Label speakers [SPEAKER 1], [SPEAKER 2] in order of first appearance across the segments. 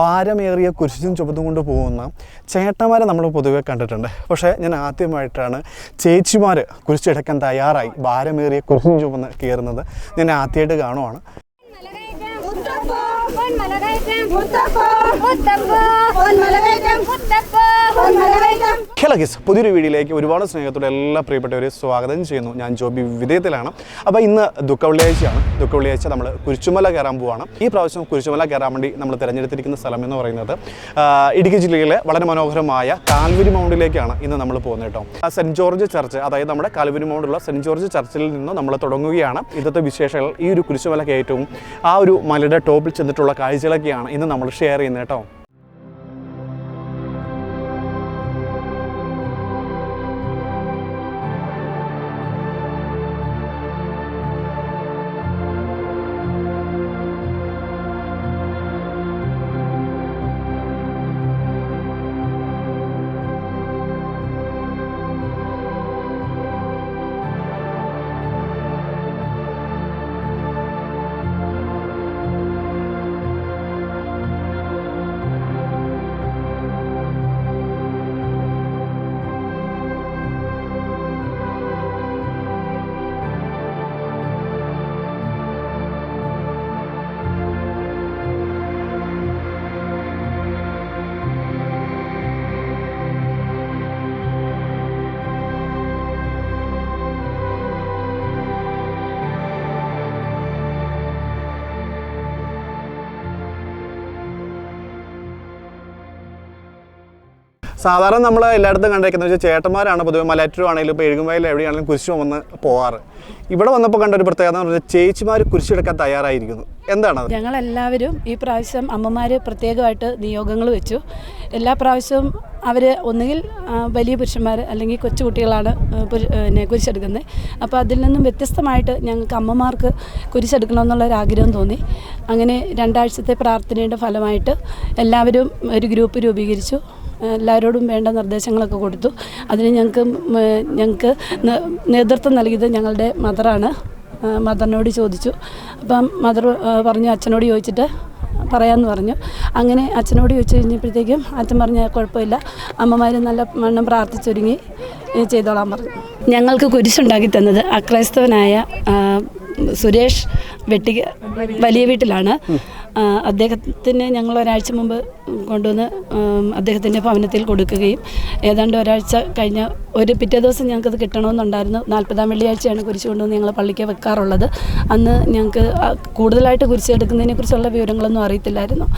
[SPEAKER 1] ഭാരമേറിയ കുരിശും ചുമത്തും കൊണ്ട് പോകുന്ന ചേട്ടന്മാരെ നമ്മൾ പൊതുവെ കണ്ടിട്ടുണ്ട്. പക്ഷേ ഞാൻ ആദ്യമായിട്ടാണ് ചേച്ചിമാർ കുരിശെടുക്കാൻ തയ്യാറായി ഭാരമേറിയ കുരിശും ചുമന്ന് കയറുന്നത്. ഞാൻ ആദ്യമായിട്ട് കാണുവാണ്.
[SPEAKER 2] മുത്തപ്പ പൊന്മലകയറ്റം മുത്തപ്പ മുത്തപ്പ പൊന്മലകയറ്റം മുത്തപ്പ പൊന്മലകയറ്റം
[SPEAKER 1] ഹലോ ഗിസ് പുതിയൊരു വീഡിയോയിലേക്ക് ഒരുപാട് സ്നേഹത്തോടെ എല്ലാ പ്രിയപ്പെട്ടവരെ സ്വാഗതം ചെയ്യുന്നു. ഞാൻ ജോബി വിധേയത്തിലാണ് അപ്പോൾ ഇന്ന് ദുഃഖ വെള്ളിയാഴ്ചയാണ് ദുഃഖ വെള്ളിയാഴ്ച നമ്മൾ കുരിശുമല കയറാൻ പോവാണ്. ഈ പ്രാവശ്യം കുരിശുമല കയറാൻ വേണ്ടി നമ്മൾ തിരഞ്ഞെടുത്തിരിക്കുന്ന സ്ഥലം എന്ന് പറയുന്നത് ഇടുക്കി ജില്ലയിലെ വളരെ മനോഹരമായ കാൽവരി മൗണ്ടിലേക്കാണ് ഇന്ന് നമ്മൾ പോകുന്നത് കേട്ടോ. സെന്റ് ജോർജ് ചർച്ച് അതായത് നമ്മുടെ കാൽവരി മൗണ്ടുള്ള സെന്റ് ജോർജ് ചർച്ചിൽ നിന്ന് നമ്മൾ തുടങ്ങുകയാണ്. ഇന്നത്തെ വിശേഷങ്ങൾ ഈ ഒരു കുരിശുമല കയറ്റവും ആ ഒരു മലയുടെ ടോപ്പിൽ ചെന്നിട്ടുള്ള കാഴ്ചകളൊക്കെയാണ് ഇന്ന് നമ്മൾ ഷെയർ ചെയ്യുന്നത് കേട്ടോ. സാധാരണ നമ്മൾ എല്ലായിടത്തും കണ്ടിരിക്കുന്നത് വെച്ചാൽ ചേട്ടന്മാരാണ് പൊതുവെ മലയാറ്റൂർ ആണെങ്കിലും ഇപ്പോൾ എഴുകുമയിൽ എവിടെയാണെങ്കിലും കുരിശ് വന്ന് പോകാറ് ഇവിടെ വന്നപ്പോൾ കണ്ട ഒരു പ്രത്യേകത എന്ന് പറഞ്ഞാൽ ചേച്ചിമാർ കുരിശെടുക്കാൻ തയ്യാറായിരിക്കുന്നു. ഞങ്ങൾ
[SPEAKER 3] എല്ലാവരും ഈ പ്രാവശ്യം അമ്മമാർ പ്രത്യേകമായിട്ട് നിയോഗങ്ങൾ വെച്ചു. എല്ലാ പ്രാവശ്യവും അവർ ഒന്നുകിൽ വലിയ പുരുഷന്മാർ അല്ലെങ്കിൽ കൊച്ചുകുട്ടികളാണ് പിന്നെ കുരിശെടുക്കുന്നത് അപ്പോൾ അതിൽ നിന്നും വ്യത്യസ്തമായിട്ട് ഞങ്ങൾക്ക് അമ്മമാർക്ക് കുരിശെടുക്കണമെന്നുള്ളൊരാഗ്രഹം തോന്നി. അങ്ങനെ രണ്ടാഴ്ചത്തെ പ്രാർത്ഥനയുടെ ഫലമായിട്ട് എല്ലാവരും ഒരു ഗ്രൂപ്പ് രൂപീകരിച്ചു. എല്ലാവരോടും വേണ്ട നിർദ്ദേശങ്ങളൊക്കെ കൊടുത്തു. അതിന് ഞങ്ങൾക്ക് ഞങ്ങൾക്ക് നേതൃത്വം നൽകിയത് ഞങ്ങളുടെ മദറാണ്. മദറിനോട് ചോദിച്ചു. അപ്പം മദർ പറഞ്ഞു അച്ഛനോട് ചോദിച്ചിട്ട് പറയാമെന്ന് പറഞ്ഞു. അങ്ങനെ അച്ഛനോട് ചോദിച്ചു കഴിഞ്ഞപ്പോഴത്തേക്കും അച്ഛൻ പറഞ്ഞ കുഴപ്പമില്ല. അമ്മമാർ നല്ല വണ്ണം പ്രാർത്ഥിച്ചൊരുങ്ങി ചെയ്തോളാൻ പറഞ്ഞു. ഞങ്ങൾക്ക് കുരിശുണ്ടാക്കി തന്നത് അക്രൈസ്തവനായ സുരേഷ് വെട്ടി വലിയ വീട്ടിലാണ്. അദ്ദേഹത്തിന് ഞങ്ങൾ ഒരാഴ്ച മുമ്പ് കൊണ്ടുവന്ന് അദ്ദേഹത്തിന്റെ ഭവനത്തിൽ കൊടുക്കുകയും ഏതാണ്ട് ഒരാഴ്ച കഴിഞ്ഞ ഒരു പിറ്റേ ദിവസം ഞങ്ങൾക്കത് കിട്ടണമെന്നുണ്ടായിരുന്നു. നാൽപ്പതാം വെള്ളിയാഴ്ചയാണ് കുരിശ് കൊണ്ടുവന്ന് ഞങ്ങൾ പള്ളിക്ക് വെക്കാറുള്ളത്. അന്ന് ഞങ്ങൾക്ക് കൂടുതലായിട്ട് കുരിശെടുക്കുന്നതിനെക്കുറിച്ചുള്ള വിവരങ്ങളൊന്നും അറിയത്തില്ലായിരുന്നു.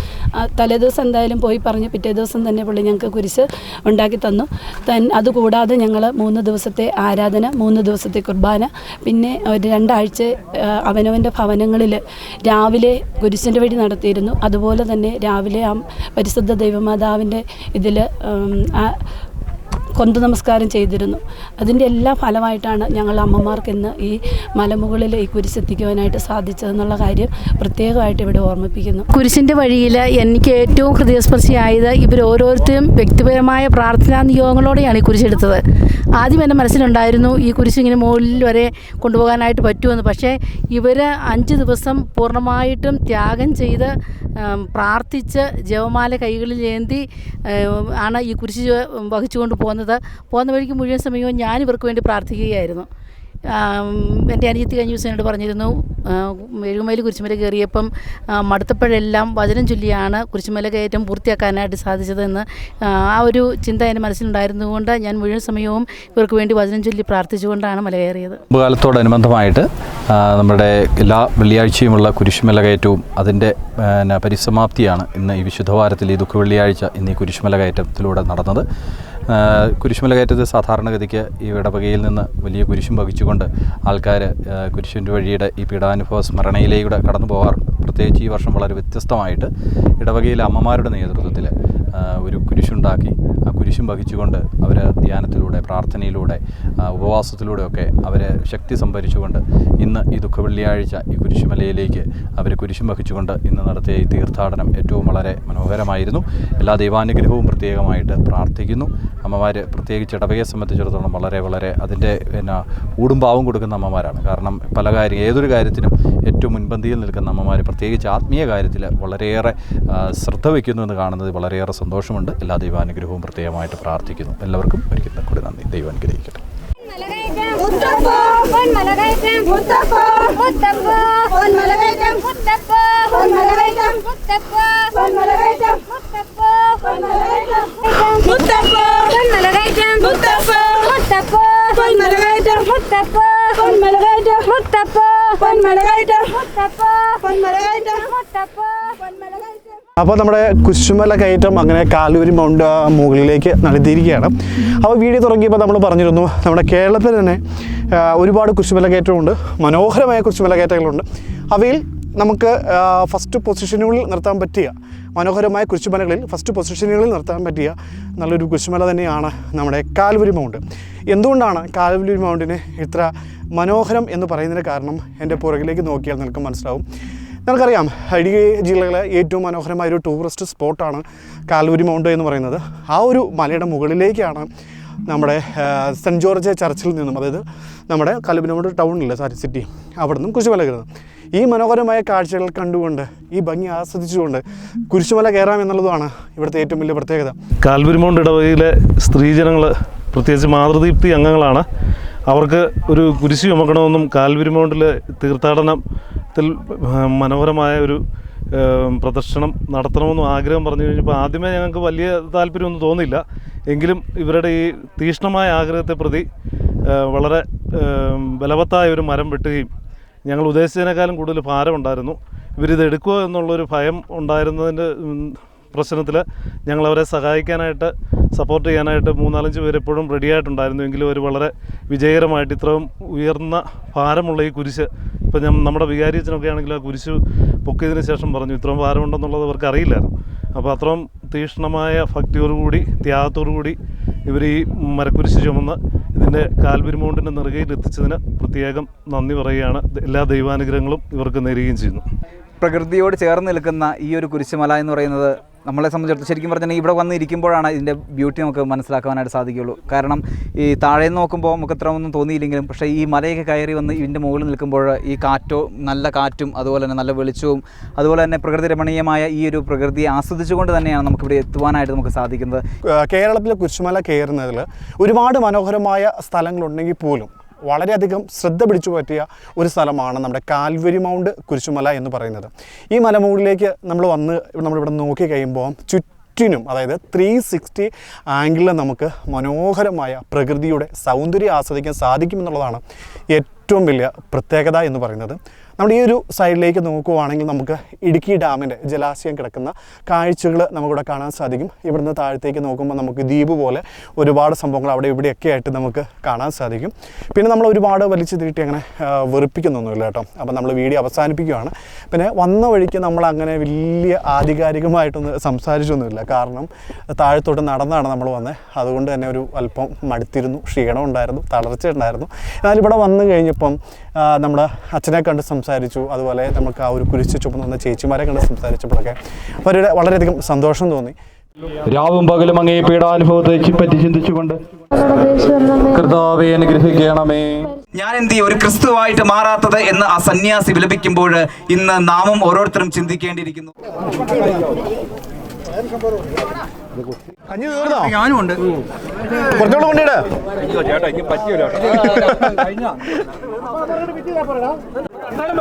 [SPEAKER 3] തലേ തലേദിവസം എന്തായാലും പോയി പറഞ്ഞ് പിറ്റേ ദിവസം തന്നെ പുള്ളി ഞങ്ങൾക്ക് കുരിശ് ഉണ്ടാക്കി തന്നു. തൻ അതുകൂടാതെ ഞങ്ങൾ മൂന്ന് ദിവസത്തെ ആരാധന മൂന്ന് ദിവസത്തെ കുർബാന പിന്നെ ഒരു രണ്ടാഴ്ച അവനവന്റെ ഭവനങ്ങളിൽ രാവിലെ കുരിശിന്റെ വഴി നടത്തിയിരുന്നു. അതുപോലെ തന്നെ രാവിലെ ആ പരിശുദ്ധ ദൈവമാതാവിന്റെ ഇതിൽ കൊന്ത നമസ്കാരം ചെയ്തിരുന്നു. അതിന്റെ എല്ലാ ഫലമായിട്ടാണ് ഞങ്ങൾ അമ്മമാർക്ക് ഇന്ന് ഈ മലമുകളിൽ ഈ കുരിശെത്തിക്കുവാനായിട്ട് സാധിച്ചതെന്നുള്ള കാര്യം പ്രത്യേകമായിട്ട് ഇവിടെ ഓർമ്മിപ്പിക്കുന്നു.
[SPEAKER 4] കുരിശിന്റെ വഴിയിൽ എനിക്ക് ഏറ്റവും ഹൃദയസ്പർശിയായത് ഇവർ ഓരോരുത്തരും വ്യക്തിപരമായ പ്രാർത്ഥനാ നിയോഗങ്ങളോടെയാണ് ഈ കുരിശെടുത്തത് ആദ്യം എന്റെ മനസ്സിലുണ്ടായിരുന്നു ഈ കുരിശ് ഇങ്ങനെ മുകളിൽ വരെ കൊണ്ടുപോകാനായിട്ട് പറ്റുമെന്ന്. പക്ഷേ ഇവർ അഞ്ച് ദിവസം പൂർണമായിട്ടും ത്യാഗം ചെയ്ത് പ്രാർത്ഥിച്ച് ജവമാല കൈകളിൽ ഏന്തി ആണ് ഈ കുരിശ് വഹിച്ചുകൊണ്ട് പോകുന്നത്. പോകുന്ന വഴിക്ക് മുഴുവൻ സമയവും ഞാൻ ഇവർക്ക് വേണ്ടി പ്രാർത്ഥിക്കുകയായിരുന്നു. എന്റെ അനിയത്തി കഴിഞ്ഞ ദിവസം എന്നോട് പറഞ്ഞിരുന്നു എഴുമയിൽ കുരിശുമല കയറിയപ്പം മടുത്തപ്പോഴെല്ലാം വചനം ചൊല്ലിയാണ് കുരിശുമല കയറ്റം പൂർത്തിയാക്കാനായിട്ട് സാധിച്ചതെന്ന് ആ, ഒരു ചിന്ത എന്റെ മനസ്സിലുണ്ടായിരുന്നുകൊണ്ട് ഞാൻ മുഴുവൻ സമയവും ഇവർക്ക് വേണ്ടി വചനം ചൊല്ലി പ്രാർത്ഥിച്ചുകൊണ്ടാണ് മല കയറിയത്.
[SPEAKER 5] കാലത്തോടനുബന്ധമായിട്ട് നമ്മുടെ എല്ലാ വെള്ളിയാഴ്ചയുമുള്ള കുരിശുമല കയറ്റവും അതിന്റെ പരിസമാപ്തിയാണ് ഇന്ന് ഈ വിശുദ്ധവാരത്തിൽ ഈ ദുഃഖ വെള്ളിയാഴ്ച ഇന്ന് ഈ കുരിശുമല കയറ്റത്തിലൂടെ നടന്നത്. കുരിശുമല കയറ്റത്തിൽ സാധാരണഗതിക്ക് ഈ ഇടവകയിൽ നിന്ന് വലിയ കുരിശും വഹിച്ചുകൊണ്ട് ആൾക്കാർ കുരിശിന്റെ വഴിയുടെ ഈ പീഡാനുഭവ സ്മരണയിലൂടെ കടന്നു പോകാറുണ്ട്. പ്രത്യേകിച്ച് ഈ വർഷം വളരെ വ്യത്യസ്തമായിട്ട് ഇടവകയിലെ അമ്മമാരുടെ നേതൃത്വത്തിൽ ഒരു കുരിശുണ്ടാക്കി കുരിശും വഹിച്ചുകൊണ്ട് അവർ ധ്യാനത്തിലൂടെ പ്രാർത്ഥനയിലൂടെ ഉപവാസത്തിലൂടെയൊക്കെ അവർ ശക്തി സംഭരിച്ചുകൊണ്ട് ഇന്ന് ഈ ദുഃഖ വെള്ളിയാഴ്ച ഈ കുരിശുമലയിലേക്ക് അവർ കുരിശും വഹിച്ചുകൊണ്ട് ഇന്ന് നടത്തിയ ഈ തീർത്ഥാടനം ഏറ്റവും വളരെ മനോഹരമായിരുന്നു. എല്ലാ ദൈവാനുഗ്രഹവും പ്രത്യേകമായിട്ട് പ്രാർത്ഥിക്കുന്നു. അമ്മമാർ പ്രത്യേകിച്ച് ഇടവകയെ സംബന്ധിച്ചിടത്തോളം വളരെ വളരെ അതിന്റെ പിന്നെ ഊടുംപാവും കൊടുക്കുന്ന അമ്മമാരാണ്. കാരണം പല കാര്യം ഏതൊരു കാര്യത്തിനും ഏറ്റവും മുൻപന്തിയിൽ നിൽക്കുന്ന അമ്മമാർ പ്രത്യേകിച്ച് ആത്മീയ കാര്യത്തിൽ വളരെയേറെ ശ്രദ്ധ വയ്ക്കുന്നു എന്ന് കാണുന്നത് വളരെയേറെ സന്തോഷമുണ്ട്. എല്ലാ ദൈവാനുഗ്രഹവും പ്രത്യേകമായിട്ട് പ്രാർത്ഥിക്കുന്നു എല്ലാവർക്കും ഒരിക്കൽ കൂടി നന്ദി ദൈവം അനുഗ്രഹിക്കട്ടെ
[SPEAKER 2] മുത്തപ്പ മുത്തപ്പ മലകയറ്റം മുത്തപ്പ മുത്തപ്പ മുത്തപ്പ പൊൻ
[SPEAKER 1] അപ്പോൾ നമ്മുടെ കുശുമല കയറ്റം അങ്ങനെ കാലൂരി മൗണ്ട് മുകളിലേക്ക് നടത്തിയിരിക്കുകയാണ്. അപ്പോൾ വീഡിയോ തുടങ്ങിയപ്പോൾ നമ്മൾ പറഞ്ഞിരുന്നു നമ്മുടെ കേരളത്തിൽ തന്നെ ഒരുപാട് കുശുമല കയറ്റമുണ്ട് മനോഹരമായ കുശുമല കയറ്റങ്ങളുണ്ട്. അവയിൽ നമുക്ക് ഫസ്റ്റ് പൊസിഷനുകളിൽ നിർത്താൻ പറ്റിയ മനോഹരമായ കുരിശുമലകളിൽ ഫസ്റ്റ് പൊസിഷനുകളിൽ നിർത്താൻ പറ്റിയ നല്ലൊരു കുരിശുമല തന്നെയാണ് നമ്മുടെ കാൽവരി മൗണ്ട്. എന്തുകൊണ്ടാണ് കാൽവരി മൗണ്ടിന് ഇത്ര മനോഹരം എന്ന് പറയുന്നതിന് കാരണം എന്റെ പുറകിലേക്ക് നോക്കിയാൽ നിങ്ങൾക്ക് മനസ്സിലാവും. നമുക്കറിയാം ഇടുക്കി ജില്ലയിലെ ഏറ്റവും മനോഹരമായ ഒരു ടൂറിസ്റ്റ് സ്പോട്ടാണ് കാൽവരി മൗണ്ട് എന്ന് പറയുന്നത്. ആ ഒരു മലയുടെ മുകളിലേക്കാണ് നമ്മുടെ സെന്റ് ജോർജ് ചർച്ചിൽ നിന്നും അതായത് നമ്മുടെ മൗണ്ട് ടൗണിലെ സാരി സിറ്റി അവിടെ നിന്നും കുരിശുമല കയറുന്നത്. ഈ മനോഹരമായ കാഴ്ചകൾ കണ്ടുകൊണ്ട് ഈ ഭംഗി ആസ്വദിച്ചുകൊണ്ട് കുരിശുമല കയറാം എന്നുള്ളതാണ് ഇവിടുത്തെ ഏറ്റവും വലിയ പ്രത്യേകത.
[SPEAKER 6] കാൽവരി മൗണ്ട് ഇടവകയിലെ സ്ത്രീജനങ്ങൾ പ്രത്യേകിച്ച് മാതൃദീപ്തി അംഗങ്ങളാണ്. അവർക്ക് ഒരു കുരിശി ചുമക്കണമെന്നും കാൽവരിമൗണ്ടിലെ തീർത്ഥാടനത്തിൽ ആ, മനോഹരമായ ഒരു പ്രദർശനം നടത്തണമെന്നും ആഗ്രഹം പറഞ്ഞു കഴിഞ്ഞപ്പോൾ ആദ്യമേ ഞങ്ങൾക്ക് വലിയ താല്പര്യമൊന്നും തോന്നിയില്ല. എങ്കിലും ഇവരുടെ ഈ തീഷ്ണമായ ആഗ്രഹത്തെ പ്രതി വളരെ ബലവത്തായ ഒരു മരം വെട്ടുകയും ഞങ്ങൾ ഉദ്ദേശിച്ചതിനേക്കാളും കൂടുതൽ ഭാരമുണ്ടായിരുന്നു ഇവരിത് എടുക്കുക എന്നുള്ളൊരു ഭയം ഉണ്ടായിരുന്നതിന്റെ പ്രശ്നത്തിൽ ഞങ്ങൾ അവരെ സഹായിക്കാനായിട്ട് സപ്പോർട്ട് ചെയ്യാനായിട്ട് മൂന്നാലഞ്ച് പേര് എപ്പോഴും റെഡി ആയിട്ടുണ്ടായിരുന്നു. എങ്കിലും അവർ വളരെ വിജയകരമായിട്ട് ഇത്രയും ഉയർന്ന ഭാരമുള്ള ഈ കുരിശ് ഇപ്പം ഞാൻ നമ്മുടെ വികാരിയച്ഛനൊക്കെ ആണെങ്കിൽ ആ കുരിശ് പൊക്കിയതിന് ശേഷം പറഞ്ഞു ഇത്രയും ഭാരമുണ്ടെന്നുള്ളത് അവർക്ക് അറിയില്ലായിരുന്നു. അപ്പോൾ അത്രയും തീക്ഷ്ണമായ ഭക്തിയോടുകൂടി ത്യാഗത്തോടുകൂടി ഇവർ ഈ മരക്കുരിശ് ചുമന്ന് ഇതിന്റെ കാൽപെരുമൗണ്ടിന്റെ നെറുകയിൽ എത്തിച്ചതിന് പ്രത്യേകം നന്ദി പറയുകയാണ്. എല്ലാ ദൈവാനുഗ്രഹങ്ങളും ഇവർക്ക് നേരുകയും ചെയ്യുന്നു.
[SPEAKER 7] പ്രകൃതിയോട് ചേർന്ന് നിൽക്കുന്ന ഈ ഒരു കുരിശുമല എന്ന് പറയുന്നത് നമ്മളെ സംബന്ധിച്ചിടത്തോളം ശരിക്കും പറഞ്ഞാൽ ഇവിടെ വന്ന് ഇരിക്കുമ്പോഴാണ് ഇതിന്റെ ബ്യൂട്ടി നമുക്ക് മനസ്സിലാക്കാനായിട്ട് സാധിക്കുകയുള്ളൂ. കാരണം ഈ താഴെ നോക്കുമ്പോൾ നമുക്ക് ഇത്ര ഒന്നും തോന്നിയില്ലെങ്കിലും പക്ഷേ ഈ മലയൊക്കെ കയറി വന്ന് ഇതിന്റെ മുകളിൽ നിൽക്കുമ്പോൾ ഈ കാറ്റോ നല്ല കാറ്റും അതുപോലെ തന്നെ നല്ല വെളിച്ചവും അതുപോലെ തന്നെ പ്രകൃതി രമണീയമായ ഈ ഒരു പ്രകൃതിയെ ആസ്വദിച്ചുകൊണ്ട് തന്നെയാണ് നമുക്ക് ഇവിടെ എത്തുവാനായിട്ട് നമുക്ക് സാധിക്കുന്നത്.
[SPEAKER 1] കേരളത്തിലെ കുരിശുമല കയറുന്നതിൽ ഒരുപാട് മനോഹരമായ സ്ഥലങ്ങളുണ്ടെങ്കിൽ പോലും വളരെയധികം ശ്രദ്ധ പിടിച്ചു പറ്റിയ ഒരു സ്ഥലമാണ് നമ്മുടെ കാൽവരി മൗണ്ട് കുരിശുമല എന്ന് പറയുന്നത്. ഈ മലമുകളിലേക്ക് നമ്മൾ വന്ന് നമ്മളിവിടെ നോക്കി കഴിയുമ്പോൾ ചുറ്റിനും അതായത് ത്രീ സിക്സ്റ്റി ആംഗിളിൽ നമുക്ക് മനോഹരമായ പ്രകൃതിയുടെ സൗന്ദര്യം ആസ്വദിക്കാൻ സാധിക്കുമെന്നുള്ളതാണ് ഏറ്റവും വലിയ പ്രത്യേകത എന്ന് പറയുന്നത്. നമ്മുടെ ഈ ഒരു സൈഡിലേക്ക് നോക്കുവാണെങ്കിൽ നമുക്ക് ഇടുക്കി ഡാമിന്റെ ജലാശയം കിടക്കുന്ന കാഴ്ചകൾ നമുക്കിവിടെ കാണാൻ സാധിക്കും. ഇവിടുന്ന് താഴത്തേക്ക് നോക്കുമ്പോൾ നമുക്ക് ദ്വീപ് പോലെ ഒരുപാട് സംഭവങ്ങൾ അവിടെ ഇവിടെയൊക്കെ ആയിട്ട് നമുക്ക് കാണാൻ സാധിക്കും. പിന്നെ നമ്മൾ ഒരുപാട് വലിച്ചു തീട്ടി അങ്ങനെ വെറുപ്പിക്കുന്നൊന്നുമില്ല കേട്ടോ. അപ്പോൾ നമ്മൾ വീഡിയോ അവസാനിപ്പിക്കുകയാണ്. പിന്നെ വന്ന വഴിക്ക് നമ്മൾ അങ്ങനെ വലിയ ആധികാരികമായിട്ടൊന്നും സംസാരിച്ചൊന്നുമില്ല. കാരണം താഴത്തോട്ട് നടന്നാണ് നമ്മൾ വന്നത് അതുകൊണ്ട് തന്നെ ഒരു അല്പം മടുത്തിരുന്നു. ക്ഷീണം ഉണ്ടായിരുന്നു. തളർച്ച ഉണ്ടായിരുന്നു. എന്നാൽ ഇവിടെ വന്നു കഴിഞ്ഞപ്പം നമ്മുടെ അച്ഛനെ കണ്ട് സംസാരിച്ചു അതുപോലെ നമുക്ക് ആ ഒരു കുരിശ് ചുമന്ന് വന്ന ചേച്ചിമാരെ കണ്ട് സംസാരിച്ചപ്പോഴൊക്കെ അവരുടെ വളരെയധികം സന്തോഷം തോന്നി
[SPEAKER 5] രാവും പകലും അങ്ങേ പീഡാനുഭവത്തെ പറ്റി ചിന്തിച്ചുകൊണ്ട് കർത്താവെ അനുഗ്രഹിക്കണമേ
[SPEAKER 7] ഞാൻ എന്ത് ചെയ്യും ഒരു ക്രിസ്തുവായിട്ട് മാറാത്തത് എന്ന് ആ സന്യാസി വിലപിക്കുമ്പോൾ ഇന്ന് നാമം ഓരോരുത്തരും ചിന്തിക്കേണ്ടിയിരിക്കുന്നു
[SPEAKER 1] കഞ്ഞി തീർന്നോ ഞാനും ഉണ്ട് കുറച്ചുകൂടെ Saya.